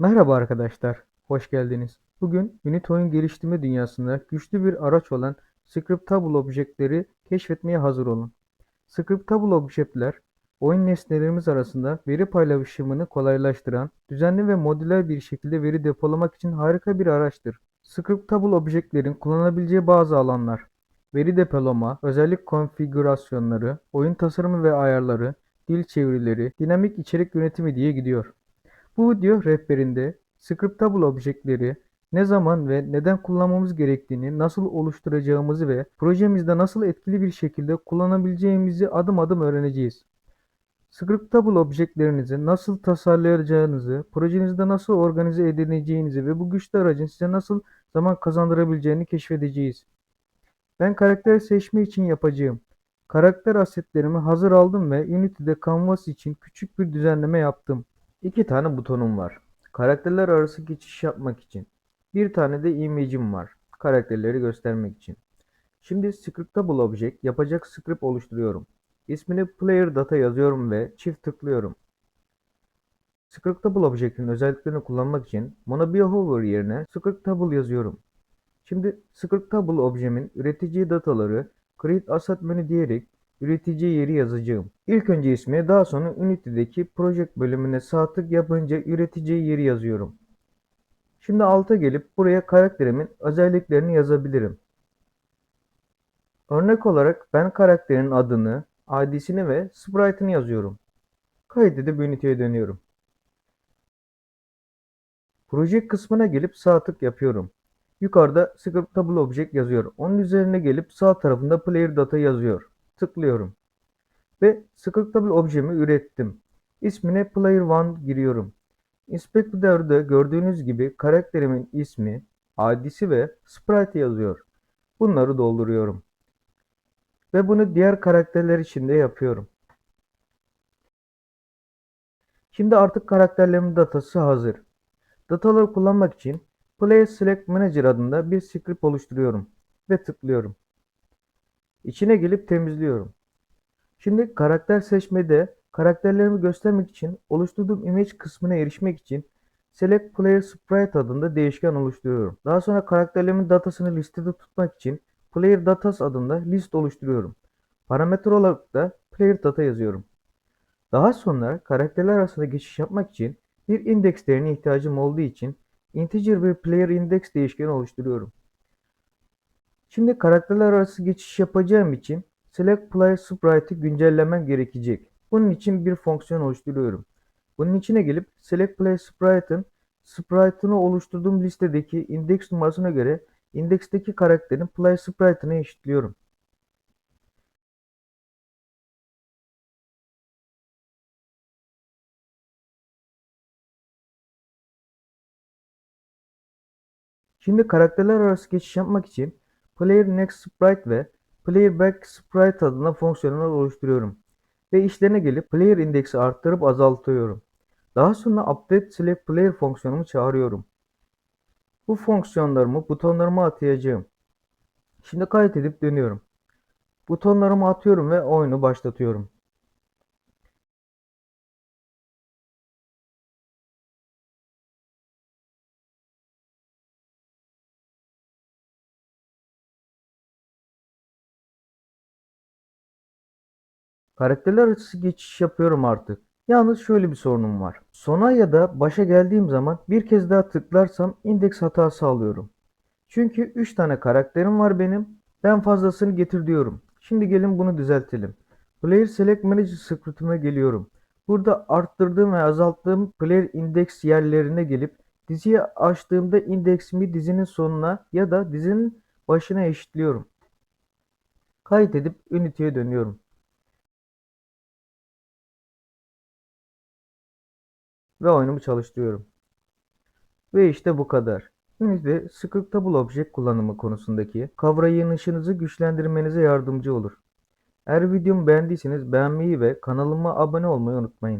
Merhaba arkadaşlar, hoş geldiniz. Bugün Unity oyun geliştirme dünyasında güçlü bir araç olan Scriptable objektleri keşfetmeye hazır olun. Scriptable objektler, oyun nesnelerimiz arasında veri paylaşımını kolaylaştıran, düzenli ve modüler bir şekilde veri depolamak için harika bir araçtır. Scriptable objektlerin kullanabileceği bazı alanlar, veri depolama, özellik konfigürasyonları, oyun tasarımı ve ayarları, dil çevirileri, dinamik içerik yönetimi diye gidiyor. Bu video rehberinde scriptable objektleri ne zaman ve neden kullanmamız gerektiğini, nasıl oluşturacağımızı ve projemizde nasıl etkili bir şekilde kullanabileceğimizi adım adım öğreneceğiz. Scriptable objektlerinizi nasıl tasarlayacağınızı, projenizde nasıl organize edileceğinizi ve bu güçlü aracın size nasıl zaman kazandırabileceğini keşfedeceğiz. Ben karakter seçme için yapacağım. Karakter asetlerimi hazır aldım ve Unity'de Canvas için küçük bir düzenleme yaptım. İki tane butonum var. Karakterler arası geçiş yapmak için. Bir tane de image'im var. Karakterleri göstermek için. Şimdi scriptable object yapacak script oluşturuyorum. İsmini player data yazıyorum ve çift tıklıyorum. Scriptable object'in özelliklerini kullanmak için monobehover yerine scriptable yazıyorum. Şimdi scriptable objemin üreteceği dataları create asset menü diyerek üreteceği yeri yazacağım. İlk önce ismi daha sonra Unity'deki project bölümüne sağ yapınca üreteceği yeri yazıyorum. Şimdi alta gelip buraya karakterimin özelliklerini yazabilirim. Örnek olarak ben karakterin adını, ID'sini ve sprite'ını yazıyorum. Kaydedip Unity'ye dönüyorum. Proje kısmına gelip sağ tık yapıyorum. Yukarıda Scriptable Object yazıyor. Onun üzerine gelip sağ tarafında Player Data yazıyor. Tıklıyorum. Ve Scriptable objemi ürettim. İsmine Player1 giriyorum. Inspector'da gördüğünüz gibi karakterimin ismi, ID'si ve sprite yazıyor. Bunları dolduruyorum. Ve bunu diğer karakterler için de yapıyorum. Şimdi artık karakterlerimin datası hazır. Dataları kullanmak için Player Select Manager adında bir script oluşturuyorum ve tıklıyorum. İçine gelip temizliyorum. Şimdi karakter seçmede karakterlerimi göstermek için oluşturduğum image kısmına erişmek için Select Player Sprite adında değişken oluşturuyorum. Daha sonra karakterlerimin datasını listede tutmak için Player Datas adında list oluşturuyorum. Parametre olarak da Player Data yazıyorum. Daha sonra karakterler arasında geçiş yapmak için bir index değerine ihtiyacım olduğu için integer bir player index değişkeni oluşturuyorum. Şimdi karakterler arası geçiş yapacağım için select player sprite'ı güncellemem gerekecek. Bunun için bir fonksiyon oluşturuyorum. Bunun içine gelip select player sprite'ın sprite'ını oluşturduğum listedeki index numarasına göre indeksteki karakterin player sprite'ını eşitliyorum. Şimdi karakterler arası geçiş yapmak için Player Next Sprite ve Player Back Sprite adına fonksiyonlar oluşturuyorum. Ve işlerine gelip Player Index'i arttırıp azaltıyorum. Daha sonra Update Select Player fonksiyonumu çağırıyorum. Bu fonksiyonlarımı butonlarıma atayacağım. Şimdi kaydedip dönüyorum. Butonlarımı atıyorum ve oyunu başlatıyorum. Karakterler arası geçiş yapıyorum artık. Yalnız şöyle bir sorunum var. Sona ya da başa geldiğim zaman bir kez daha tıklarsam indeks hatası alıyorum. Çünkü 3 tane karakterim var benim. Ben fazlasını getir diyorum. Şimdi gelin bunu düzeltelim. Player Select Manager script'ime geliyorum. Burada arttırdığım ve azalttığım player index yerlerine gelip diziyi açtığımda indeksimi dizinin sonuna ya da dizinin başına eşitliyorum. Kaydedip Unity'ye dönüyorum. Ve oyunumu çalıştırıyorum. Ve işte bu kadar. Unity'de Scriptable Object kullanımı konusundaki kavrayışınızı güçlendirmenize yardımcı olur. Eğer videomu beğendiyseniz beğenmeyi ve kanalıma abone olmayı unutmayın.